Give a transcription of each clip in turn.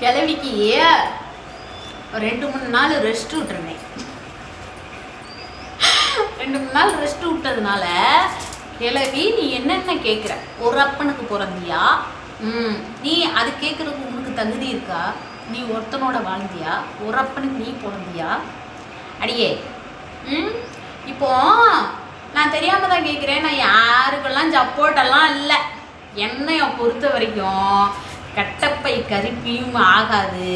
கிளவிக்கு ரெண்டு மூணு நாள் ரெஸ்ட் விட்டுருந்தேன் ரெண்டு மூணு நாள் ரெஸ்ட் விட்டதுனால கிளவி நீ என்னென்ன கேட்குற ஒரு அப்பனுக்கு பிறந்தியா? ம் நீ அது கேட்குறதுக்கு உனக்கு தகுதி இருக்கா? நீ ஒருத்தனோட வாழ்ந்தியா? ஒரு அப்பனுக்கு நீ பிறந்தியா? அடியே ம் இப்போ நான் தெரியாமல் தான் கேட்குறேன் நான் யாருக்கெல்லாம் சப்போர்ட்டெல்லாம் இல்லை. என்னைய பொறுத்த வரைக்கும் கட்டப்பை கருப்பியும் ஆகாது.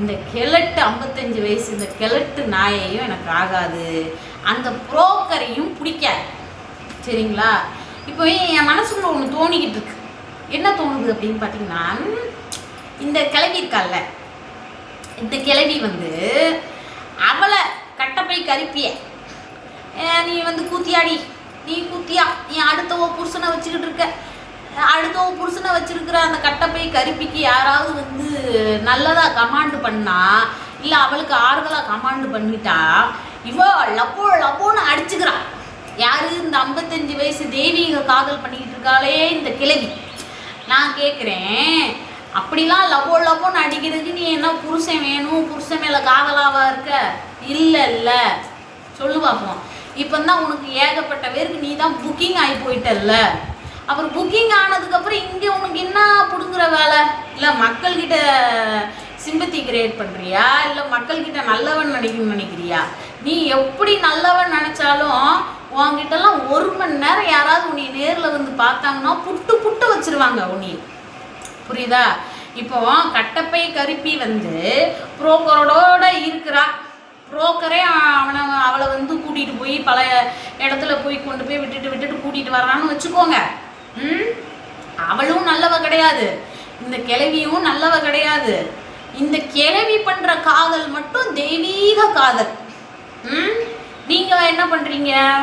இந்த கிழட்டு ஐம்பத்தஞ்சு வயசு இந்த கிழட்டு நாயையும் எனக்கு ஆகாது. அந்த புரோக்கரையும் பிடிக்காது. சரிங்களா? இப்போ என் மனசுக்குள்ள ஒன்று தோணிக்கிட்டு இருக்கு. என்ன தோணுது அப்படின்னு பார்த்தீங்கன்னா இந்த கிளவி இருக்கால்ல இந்த கிளவி வந்து அவளை கட்டப்பை கருப்பிய நீ வந்து கூத்தியாடி நீ கூத்தியா நீ அடுத்தவ புருஷனை வச்சுக்கிட்டு இருக்க. அடுத்தவன் புருஷனை வச்சிருக்கிற அந்த கட்டப்பை கருப்பிக்கு யாராவது வந்து நல்லதாக கமாண்டு பண்ணா இல்லை அவளுக்கு ஆறுதலாக கமாண்டு பண்ணிட்டா இவ லப்போ லப்போன்னு அடிச்சுக்கிறான் யாரு இந்த ஐம்பத்தஞ்சு வயசு தெய்வீக காதல் பண்ணிக்கிட்டு இருக்காளே இந்த கிழவி. நான் கேட்குறேன் அப்படிலாம் லவோ லவ்வோன்னு அடிக்கிறதுக்கு நீ என்ன புருஷன் வேணும்? புருஷன் மேலே காதலாவா இருக்க? இல்லை இல்லை. சொல்லு பார்ப்போம் இப்போ தான் உனக்கு ஏகப்பட்ட பேருக்கு நீ தான் புக்கிங் ஆகி போயிட்டல்ல. அப்புறம் புக்கிங் ஆனதுக்கப்புறம் இங்கே உனக்கு என்ன பிடுங்குற வேலை? இல்லை மக்கள்கிட்ட சிம்பத்தி கிரியேட் பண்ணுறியா இல்லை மக்கள்கிட்ட நல்லவன் நினைக்கணும்னு நினைக்கிறியா? நீ எப்படி நல்லவன் நினச்சாலும் உன்கிட்டலாம் ஒரு மணி நேரம் யாராவது உன்னை நேரில் வந்து பார்த்தாங்கன்னா புட்டு புட்டு வச்சிருவாங்க உன்னை புரியுதா? இப்போ கட்டப்பை கருப்பி வந்து புரோக்கரோட இருக்கிறா. புரோக்கரே அவனை அவளை வந்து கூட்டிகிட்டு போய் பல இடத்துல போய் கொண்டு போய் விட்டுட்டு விட்டுட்டு கூட்டிகிட்டு வர்றான்னு வச்சுக்கோங்க. அவளும் நல்லவ கிடையாது. இந்த கிழவியும் நல்லவ கிடையாது. இந்த கிழவி பண்ற காதல் மட்டும் தெய்வீக காதல். ம்? நீங்க என்ன பண்றீங்க?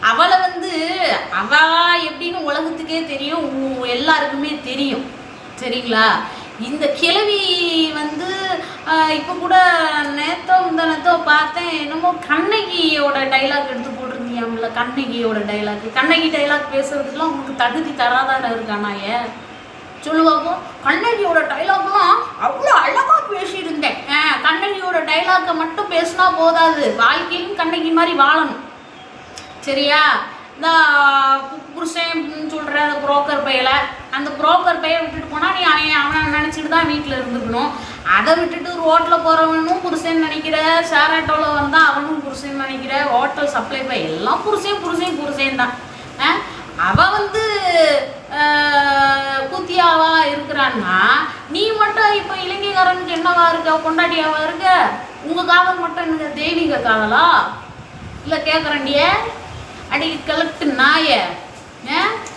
அவளை வந்து அவ எப்படின்னு உலகத்துக்கே தெரியும். உ- எல்லாருக்குமே தெரியும். சரிங்களா? இந்த கிழவி வந்து இப்போ கூட நேத்தோ இந்த நேத்தோ பார்த்தேன். என்னமோ கண்ணகியோட டைலாக் எடுத்து போட்டிருந்தியாம்ல கண்ணகியோட டைலாக் கண்ணகி டைலாக் பேசுறதுக்குலாம் உங்களுக்கு தகுதி தராதான இருக்கானாயே சொல்லுவாப்போ கண்ணகியோட டைலாக்லாம் அவ்வளோ அழகாக பேசியிருந்தேன். கண்ணகியோட டைலாக்கை மட்டும் பேசினா போதாது. வாழ்க்கையிலும் கண்ணகி மாதிரி வாழணும். சரியா? இந்த புருஷன் சொல்கிற அந்த புரோக்கர் பையலை அந்த புரோக்கர் பையை விட்டுட்டு போனால் நீ அவனை நினச்சிட்டு தான் வீட்டில் இருந்துக்கணும். அதை விட்டுட்டு ரோட்டில் போகிறவனும் புருஷன் நினைக்கிற ஷேர் ஆட்டோவில் வந்தால் அவனும் புருஷன் நினைக்கிற ஹோட்டல் சப்ளை பை எல்லாம் புருஷன் புருஷன் புருஷன் தான். ஆ? வந்து ஆஹ், கூத்தியாவா இருக்கிறான்னா நீ மட்டும் இப்போ இலங்கைக்காரனுக்கு என்னவா இருக்க? கொண்டாடியாவா இருக்க? உங்கள் காதல் மட்டும் எனக்கு தெய்வீக காதலா? இல்லை கேட்குறேன்டியே அடி கிழட்டு நாய.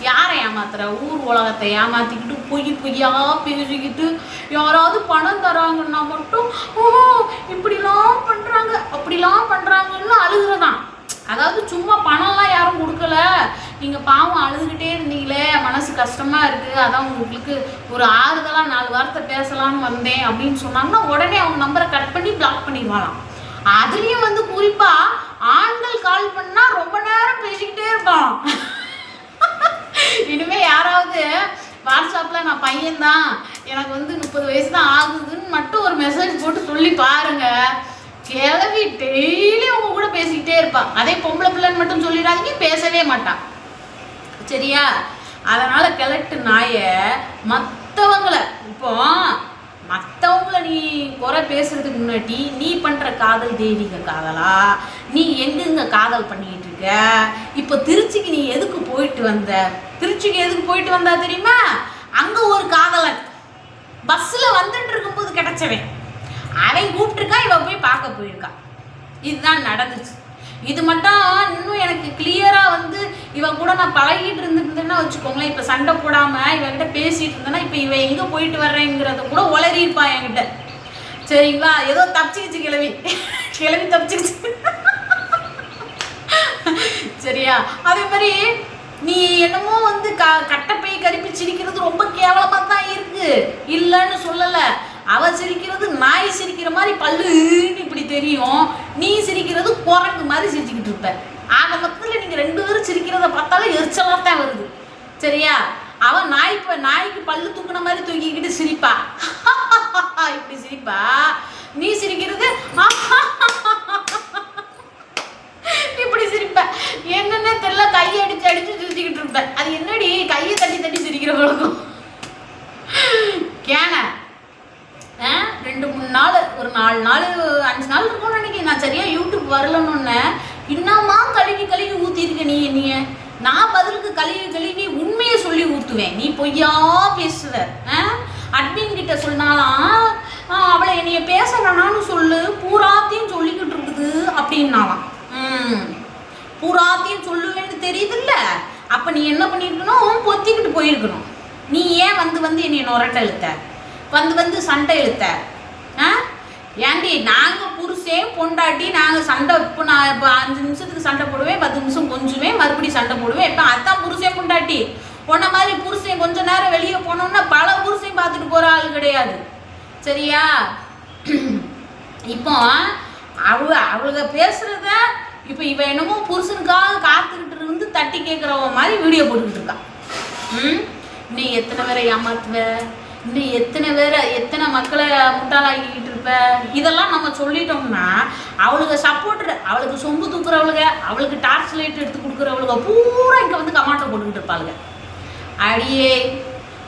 யாரை ஏமாத்துற? ஊர் உலகத்தை ஏமாத்திக்கிட்டு பொய் பொய்யா பேசிக்கிட்டு யாராவது பணம் தராங்கன்னா மட்டும் ஓ இப்படிலாம் பண்ணுறாங்க அப்படிலாம் பண்ணுறாங்கன்னு அழுகுறதான். அதாவது சும்மா பணம்லாம் யாரும் கொடுக்கல. நீங்கள் பாவம் அழுதுகிட்டே இருந்தீங்களே மனசு கஷ்டமாக இருக்குது அதான் உங்களுக்கு ஒரு ஆறுதலாக நாலு வார்த்தை பேசலாம்னு வந்தேன் அப்படின்னு சொன்னாங்கன்னா உடனே அவங்க நம்பரை கட் பண்ணி பிளாக் பண்ணிடுவாங்களாம் அதுலேயும் வந்து குறிப்பாக ஆண்கள் கால் பண்ணால் ரொம்ப நேரம் பேசிக்கிட்டே இருப்பான். இனிமே யாராவது வாட்ஸ்அப்பில் நான் பையன்தான் எனக்கு வந்து முப்பது வயசு தான் ஆகுதுன்னு மட்டும் ஒரு மெசேஜ் போட்டு சொல்லி பாருங்க. கிளவி டெய்லி அவங்க கூட பேசிக்கிட்டே இருப்பான் அதே பொம்பளை பிள்ளைன்னு மட்டும் சொல்லிடாதீங்க பேசவே மாட்டான் சரியா? அதனால கிழட்டு நாய மற்றவங்களை இப்போ மற்றவங்கள நீ குறை பேசுறதுக்கு முன்னாடி நீ பண்ணுற காதல் தெய்வீக காதலா? நீ எங்கெங்க காதல் பண்ணிக்கிட்டு இருக்க? இப்போ திருச்சிக்கு நீ எதுக்கு போயிட்டு வந்த? திருச்சிக்கு எதுக்கு போயிட்டு வந்தா தெரியுமா? அங்கே ஒரு காதலன். பஸ்ஸில் வந்துட்டு இருக்கும்போது கிடைச்சவன். அவன் கூப்பிட்டுருக்கா இவன் போய் பார்க்க போயிருக்கா. இதுதான் நடந்துச்சு. இது மட்டும் இன்னும் இவன் கூட நான் பழகிட்டு இருந்துருந்தேன்னா வச்சுக்கோங்களேன். இப்போ சண்டை போடாம இவன்கிட்ட பேசிட்டு இருந்தேன்னா இப்போ இவன் எங்கே போயிட்டு வர்றேங்கிறத கூட உளறி இருப்பா என்கிட்ட. சரிங்களா ஏதோ தப்பிச்சுக்கிச்சு கிளவி கிளவி தப்பிச்சுக்கிச்சு சரியா? அதே மாதிரி நீ என்னமோ வந்து க கட்டப்பை கருப்பி சிரிக்கிறது ரொம்ப கேவலமாக தான் இருக்கு. இல்லைன்னு சொல்லலை. அவ சிரிக்கிறது நாய் சிரிக்கிற மாதிரி பல்லுன்னு இப்படி தெரியும். நீ சிரிக்கிறது குரங்கு மாதிரி சிரிச்சுக்கிட்டு இருப்ப. ஆக சிரித்து சிரிக்கிறத பார்த்தாலும் எரிச்சலாக தான் வருது. சரியா? அவன் நாய் இப்போ நாய்க்கு பல்லு தூக்குன மாதிரி தூக்கிக்கிட்டு சிரிப்பா. இப்படி சிரிப்பா? நீ சிரிக்கிறது? இப்படி சிரிப்ப. என்னன்னு தெரியல கையை அடிச்சு அடிச்சு சிரிச்சுக்கிட்டு இருப்பேன் அது என்னடி? கையை தட்டி தட்டி சிரிக்கிற பழக்கம். கேன ரெண்டு மூணு நாள் ஒரு நாலு நாள் அஞ்சு நாள் இருக்கும்னு நினைக்கிறேன். நான் சரியா யூடியூப் வரலன்னு இன்னமா கழுவி கழுவி ஊத்திருக்க நீ என்னைய? நான் பதிலுக்கு கழுவி கழுவி உண்மையை சொல்லி ஊத்துவேன். நீ பொய்யா பேசுவ அட்மின் கிட்ட சொன்னாலாம் அவளை என்னைய பேச வேணாம்னு சொல்லு. பூராத்தையும் சொல்லிக்கிட்டு இருக்குது அப்படின்னாலாம் ம். பூராத்தையும் சொல்லுவேன்னு தெரியுதுல்ல? அப்போ நீ என்ன பண்ணியிருக்கணும் பொத்திக்கிட்டு போயிருக்கணும். நீ ஏன் வந்து வந்து என்னை நொரட்டை இழுத்த? வந்து வந்து சண்டை இழுத்த? ஆ? ஏண்டி நாங்கள் புருஷே பொண்டாட்டி நாங்கள் சண்டை இப்போ நான் இப்போ அஞ்சு நிமிஷத்துக்கு சண்டை போடுவேன் பத்து நிமிஷம் கொஞ்சுவேன் மறுபடியும் சண்டை போடுவேன். இப்போ அதான் புருஷே பொண்டாட்டி. உன்ன மாதிரி புருஷன் கொஞ்ச நேரம் வெளியே போனோம்னா பல புருஷன் பார்த்துட்டு போகிற ஆள் கிடையாது. சரியா? இப்போ அவ அவளுக பேசுகிறத இப்போ இவன் என்னமோ புருஷனுக்காக காத்துக்கிட்டு இருந்து தட்டி கேட்குறவ மாதிரி வீடியோ போட்டுக்கிட்டு இருக்கான் ம்? நீ எத்தனை பேரை ஏமாத்துவ? நீ எத்தனை பேரை எத்தனை மக்களை முட்டாளாக்கிக்கிட்டு இருப்ப இதெல்லாம் நம்ம சொல்லிட்டோம்னா அவளுக்கு சப்போர்ட் அவளுக்கு சொம்பு தூக்குறவளுக அவளுக்கு டார்ச் லைட் எடுத்து கொடுக்குறவளுக பூரா இங்கே வந்து கமாண்டை போட்டுக்கிட்டு இருப்பாளுங்க அடியே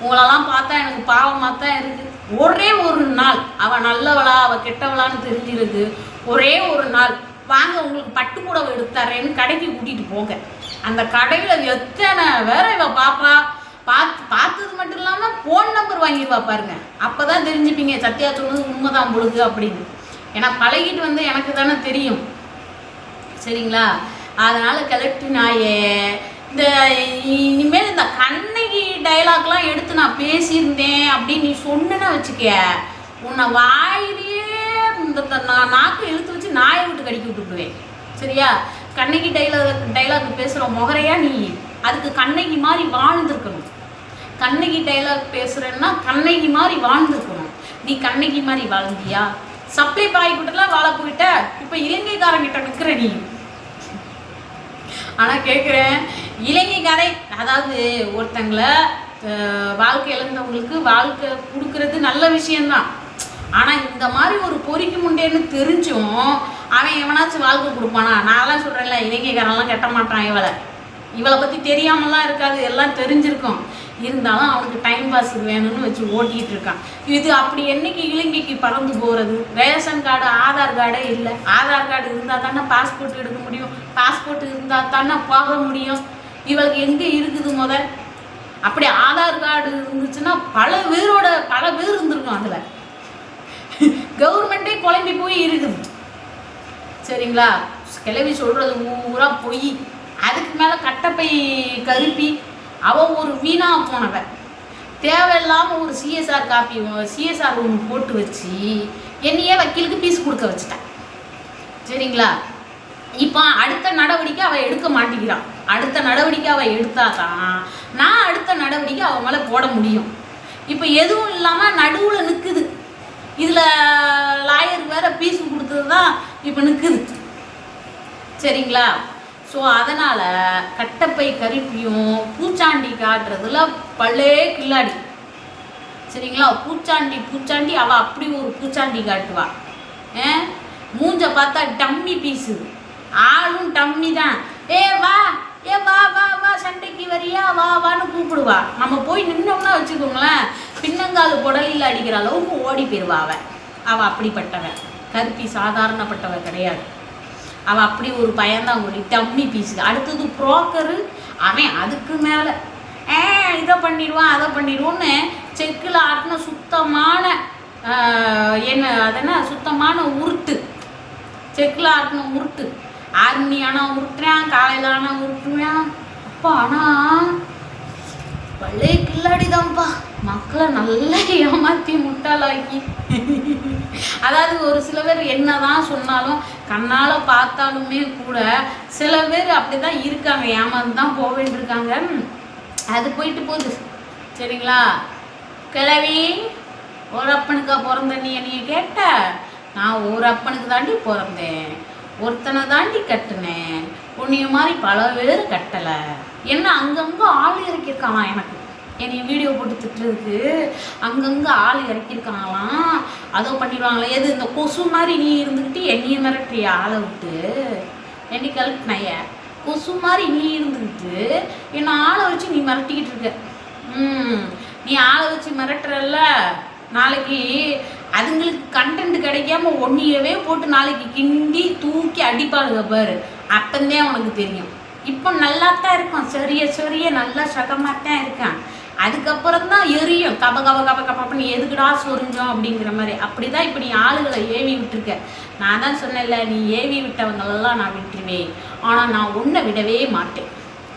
உங்களெல்லாம் பார்த்தா எனக்கு பாவமாக தான் இருக்குது ஒரே ஒரு நாள் அவள் நல்லவளா அவள் கெட்டவளான்னு தெரிஞ்சிருக்கு. ஒரே ஒரு நாள் வாங்க உங்களுக்கு பட்டு புடவை எடுத்தாரேன்னு கடைக்கு கூட்டிகிட்டு போங்க. அந்த கடையில் எத்தனை வேற இவள் பாப்பா? பார்த்து பார்த்தது மட்டும் இல்லாமல் ஃபோன் நம்பர் வாங்கிடுவா பாருங்க. அப்போ தான் தெரிஞ்சுப்பீங்க சத்யா சொன்னது உண்மைதான் பொழுது அப்படின்னு. ஏன்னா பழகிட்டு வந்து எனக்கு தானே தெரியும். சரிங்களா? அதனால் கிளட்டு நாயே. இந்த இனிமேல் இந்த கண்ணகி டைலாக்லாம் எடுத்து நான் பேசியிருந்தேன் அப்படின்னு நீ சொன்னேன்னா வச்சுக்க. உன்னை வாயிலேயே இந்த நான் நாக்கு இழுத்து வச்சு நாயை விட்டு கடிக்க விட்டுக்குவேன் சரியா? கண்ணகி டைலாக் டைலாக் பேசுகிற முகரையா நீ? அதுக்கு கண்ணகி மாதிரி வாழ்ந்துருக்கணும். கண்ணகி டைலாக் பேசுகிறேன்னா கண்ணகி மாதிரி வாழ்ந்துருக்கணும் நீ கண்ணகி மாதிரி வாழ்ந்தியா? சப்ளை பாய்கிட்டலாம் வாழ போயிட்ட இப்போ இலங்கைக்காரங்கிட்ட நிற்கிற நீ. ஆனால் கேட்குறேன் இலங்கைக்காரை அதாவது ஒருத்தங்களை வாழ்க்கை இழந்தவங்களுக்கு வாழ்க்கை கொடுக்கறது நல்ல விஷயம்தான். ஆனால் இந்த மாதிரி ஒரு பொறிக்கு முண்டேன்னு தெரிஞ்சும் அவன் எவனாச்சும் வாழ்க்கை கொடுப்பானா? நான்லாம் சொல்கிறேன்ல இலங்கைக்காரன்லாம் கட்ட மாட்டான் இவளை. இவளை பற்றி தெரியாமலாம் இருக்காது எல்லாம் தெரிஞ்சிருக்கும். இருந்தாலும் அவனுக்கு டைம் பாஸ் வேணும்னு வச்சு ஓட்டிகிட்டு இருக்கான். இது அப்படி என்னைக்கு இலங்கைக்கு பறந்து போகிறது ரேஷன் கார்டு ஆதார் கார்டே இல்லை. ஆதார் கார்டு இருந்தால் தானே பாஸ்போர்ட் எடுக்க முடியும். பாஸ்போர்ட் இருந்தால் தானே போக முடியும். இவளுக்கு எங்கே இருக்குது முத? அப்படி ஆதார் கார்டு இருந்துச்சுன்னா பல பேரோட பல பேர் இருந்திருக்கும் அதில். கவர்மெண்ட்டே குழம்பி போய் இருக்குது. சரிங்களா? கிளவி சொல்கிறது ஊரா பொய். அதுக்கு மேலே கட்டப்பை கருப்பி. அவன் ஒரு வீணாக போனவன் தேவையில்லாமல் ஒரு சிஎஸ்ஆர் காப்பி சிஎஸ்ஆர் ஒன்று போட்டு வச்சு என்னையே வக்கீலுக்கு பீஸ் கொடுக்க வச்சுட்டேன் சரிங்களா? இப்போ அடுத்த நடவடிக்கை அவள் எடுக்க மாட்டேங்கிறான் அடுத்த நடவடிக்கை அவள் எடுத்தாதான் நான் அடுத்த நடவடிக்கை அவன் மேலே போட முடியும். இப்போ எதுவும் இல்லாமல் நடுவில் நிற்குது இதில் லாயர் வேற பீஸ் கொடுத்தது தான் இப்போ நிற்குது சரிங்களா? ஸோ அதனால் கட்டப்பை கருப்பியும் பூச்சாண்டி காட்டுறதுல பல்லே கில்லாடி. சரிங்களா? பூச்சாண்டி பூச்சாண்டி அவள் அப்படி ஒரு பூச்சாண்டி காட்டுவா. ஏ? மூஞ்ச பார்த்தா டம்மி பீஸு. ஆளும் டம்மி தான். ஏ வா ஏ வா வா வா சண்டைக்கு வரியா? வா வான்னு கூப்பிடுவா. நம்ம போய் நின்னோம்னா வச்சுக்கோங்களேன் பின்னங்கால் புடலில் அடிக்கிற அளவுக்கு ஓடி போயிடுவா அவள் அவள் அப்படிப்பட்டவன் கருப்பி சாதாரணப்பட்டவ கிடையாது. அவள் அப்படி ஒரு பயந்தான் ஒரு டம்மி பீஸு அடுத்தது புரோக்கரு அவன் அதுக்கு மேலே. ஏ இதை பண்ணிடுவான் அதை பண்ணிடுவோன்னு செக்கில் ஆட்டின சுத்தமான என்ன அதென்ன சுத்தமான உருட்டு. செக்கில் ஆட்டின உருட்டு. ஆறு மணி ஆனால் உருட்டுறான் காலையில் ஆனால் உருட்டுறான். அப்பா ஆனால் பழைய கில்லாடிதான்ப்பா. மக்களை நல்லா ஏமாற்றி முட்டாளாக்கி. அதாவது ஒரு சில பேர் என்னதான் சொன்னாலும் கண்ணால் பார்த்தாலுமே கூட சில பேர் அப்படிதான் இருக்காங்க ஏமாந்து தான் போக வேண்டியிருக்காங்க. அது போயிட்டு போகுது. சரிங்களா? கிழவி ஒரு அப்பனுக்கா பிறந்த நீ என்னைய கேட்ட? நான் ஒரு அப்பனுக்கு தாண்டி பிறந்தேன். ஒருத்தனை தாண்டி கட்டினேன். உன்னைய மாதிரி பல பேர் கட்டலை. என்ன அங்கங்கே ஆள் இறக்கியிருக்காங்களாம் எனக்கு. என்னை வீடியோ போட்டு திட்டுறதுக்கு அங்கங்கே ஆள் இறக்கியிருக்காங்களாம். அதோ பண்ணிடுவாங்களே எது இந்த கொசு மாதிரி நீ இருந்துக்கிட்டு என்னைய மிரட்டுறிய ஆளை விட்டு. என்னை கலட்டினைய கொசு மாதிரி நீ இருந்துக்கிட்டு என்னை ஆளை வச்சு நீ மிரட்டிக்கிட்டு இருக்க? ம் நீ ஆளை வச்சு மிரட்டுறல்ல. நாளைக்கு அதுங்களுக்கு கண்டென்ட் கிடைக்காம ஒன்னியவே போட்டு நாளைக்கு கிண்டி தூக்கி அடிப்பாளுங்க பாரு. அப்பந்தே உனக்கு தெரியும். இப்போ நல்லா தான் இருக்கான். சரிய சரிய நல்லா சகமாக தான் இருக்கான். அதுக்கப்புறம் தான் எரியும். கப கப கப கபன்னு எதுக்குடா சொரிஞ்சோம் அப்படிங்கிற மாதிரி. அப்படிதான் இப்போ நீ ஆளுகளை ஏவி விட்டுருக்க. நான் தான் சொன்னேன்ல நீ ஏவி விட்டவங்களெல்லாம் நான் விட்டுருவேன் ஆனால் நான் உன்னை விடவே மாட்டேன்.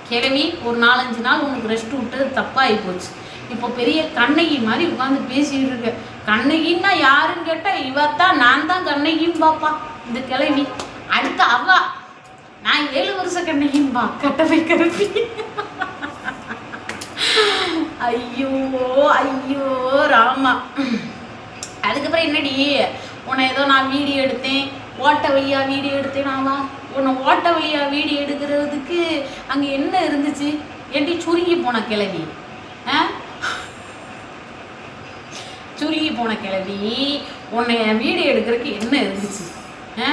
கிளவி ஒரு நாலஞ்சு நாள் உனக்கு ரெஸ்ட் விட்டது தப்பாகி போச்சு. இப்போ பெரிய கண்ணகி மாதிரி உட்காந்து பேசிட்டு இருக்க. கண்ணகின்னா யாருன்னு கேட்டால் இவத்தான் நான் தான் கண்ணகின்னு பாப்பா. இந்த கிளவி அடுத்த அவ. நான் ஏழு வருஷ கண்ணகின்பா கட்டமை கருப்பி ஐயோ ஐயோ ராமா. அதுக்கப்புறம் என்னடி? உன்னை ஏதோ நான் வீடியோ எடுத்தேன். ஓட்ட வழியா வீடியோ எடுத்தேன் நாமா உன்னை ஓட்ட வழியா வீடியோ எடுக்கிறதுக்கு அங்கே என்ன இருந்துச்சு? ஏன்டி சுருங்கி போன கிழவி? ஆ? சுருங்கி போன கிழவி உன்னை வீடியோ எடுக்கிறதுக்கு என்ன இருந்துச்சு? ஆ?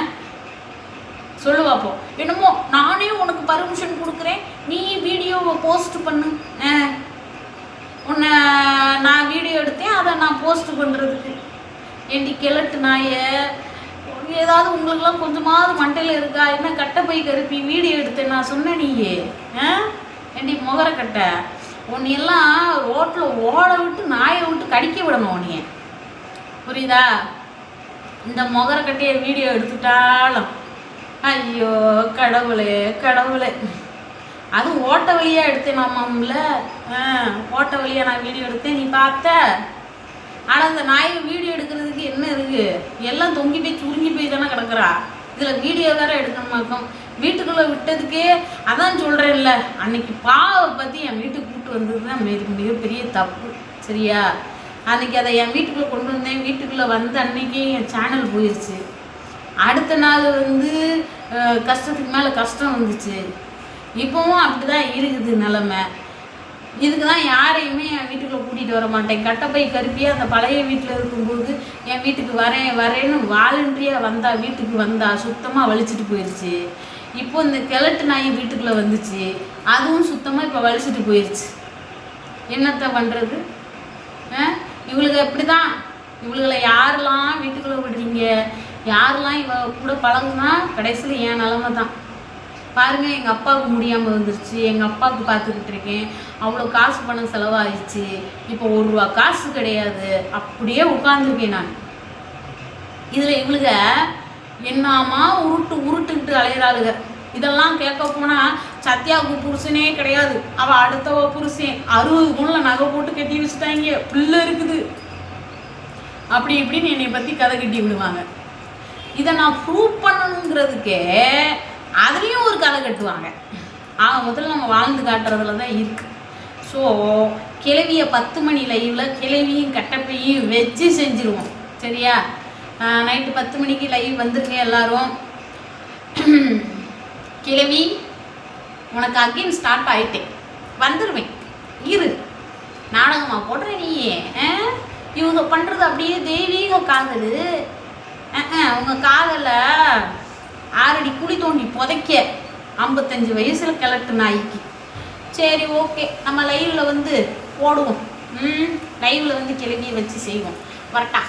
சொல்லுவாப்போ என்னமோ நானே உனக்கு பர்மிஷன் கொடுக்குறேன். நீ வீடியோவை போஸ்ட் பண்ணு ஆ உன்னை நான் வீடியோ எடுத்தேன் அதை போஸ்ட் பண்ணுறதுக்கு ஏண்டி கிழட்டு நாயை? ஏதாவது உங்களுக்குலாம் கொஞ்சமாவது மண்டையில் இருக்கா? என்ன கட்டை போய் கருப்பி? வீடியோ எடுத்தேன் நான் சொன்னேன் நீயே. ஆ? ஏண்டி முகர கட்டை? உன்னையெல்லாம் ரோட்டில் ஓட விட்டு நாயை விட்டு கடிக்க விடணும் உன்னைய. புரியுதா? இந்த முகர கட்டையை வீடியோ எடுத்துட்டாலும். ஐயோ கடவுளே கடவுளே. அதுவும் ஓட்ட வழியாக எடுத்தேன் மாமாம்ல ஆ ஓட்ட வழியாக நான் வீடியோ எடுத்தேன் நீ பார்த்த? ஆனால் அந்த நாயை வீடியோ எடுக்கிறதுக்கு என்ன இருக்குது எல்லாம் தொங்கி போய் சுருங்கி போய் தானே கிடக்குறா? இதில் வீடியோ வேறு எடுக்கணுமா இருக்கும் வீட்டுக்குள்ளே விட்டதுக்கே அதான் சொல்கிறேன்ல அன்னைக்கு பாவை பற்றி என் வீட்டுக்கு கூப்பிட்டு வந்தது தான் மிக மிகப்பெரிய தப்பு. சரியா? அன்னைக்கு அதை என் வீட்டுக்குள்ளே கொண்டு வந்தேன். வீட்டுக்குள்ளே வந்த அன்னைக்கு என் சேனல் போயிடுச்சு அடுத்த நாள் வந்து கஷ்டத்துக்கு மேலே கஷ்டம் வந்துச்சு. இப்போவும் அப்படிதான் இருக்குது நிலமை. இதுக்கு தான் யாரையுமே என் வீட்டுக்குள்ளே கூட்டிகிட்டு வர மாட்டேன். கட்டப்பை கருப்பியாக அந்த பழைய வீட்டில் இருக்கும்போது என் வீட்டுக்கு வரேன் வரேன்னு வாலண்டரியாக வந்தா வீட்டுக்கு வந்தா சுத்தமாக வலிச்சிட்டு போயிடுச்சு இப்போ இந்த கிழட்டு நாய் வீட்டுக்குள்ளே வந்துச்சு. அதுவும் சுத்தமாக இப்போ வலிச்சிட்டு போயிடுச்சு என்னத்த பண்ணுறது இவளுக்கு எப்படி தான் இவளுகளை யாரெல்லாம் வீட்டுக்குள்ளே விடுறீங்க? யாரெல்லாம் இவ கூட பழகுனா கடைசியில் என் நிலமை தான் பாருங்க எங்கள் அப்பாவுக்கு முடியாமல் வந்துருச்சு. எங்கள் அப்பாவுக்கு பார்த்துக்கிட்டு இருக்கேன். அவ்வளோ காசு பணம் செலவாயிடுச்சு. இப்போ ஒரு ரூபா காசு கிடையாது. அப்படியே உட்காந்துருக்கேன் நான். இதில் இவளுக என்னாமா உருட்டு உருட்டுக்கிட்டு அலையிறாளுக. இதெல்லாம் கேட்க போனால் சத்யாவுக்கு புருஷனே கிடையாது. அவள் அடுத்தவ புருஷன். அறுபது குணில் நகை போட்டு கட்டி வச்சுட்டாங்க. பிள்ளை இருக்குது. அப்படி இப்படின்னு என்னை பற்றி கதை கட்டி விடுவாங்க. இதை நான் ப்ரூவ் பண்ணணுங்கிறதுக்கே அதுலேயும் ஒரு கதை கட்டுவாங்க. ஆக முதல்ல நம்ம வாழ்ந்து காட்டுறதுல தான் இருக்கு. ஸோ கிளவியை பத்து மணி லைவில் கிளவியும் கட்டப்பையும் வச்சு செஞ்சுருவோம். சரியா? நைட்டு பத்து மணிக்கு லைவ் வந்துருங்க எல்லாரும். கிளவி உனக்கு அகைன் ஸ்டார்ட் ஆகிட்டேன் வந்துடுவேன் இரு. நாடகமாக போடுற நீயே. இவங்க பண்ணுறது அப்படியே தெய்வீக காதல். உங்கள் காதல ஆறடி குழி தோண்டி புதைக்க ஐம்பத்தஞ்சு வயசில் கிழட்டு நாய்க்கு. சரி ஓகே நம்ம லைவில் வந்து போடுவோம். ம் லைவில் வந்து கிளவியை வச்சு செய்வோம். வரட்டா.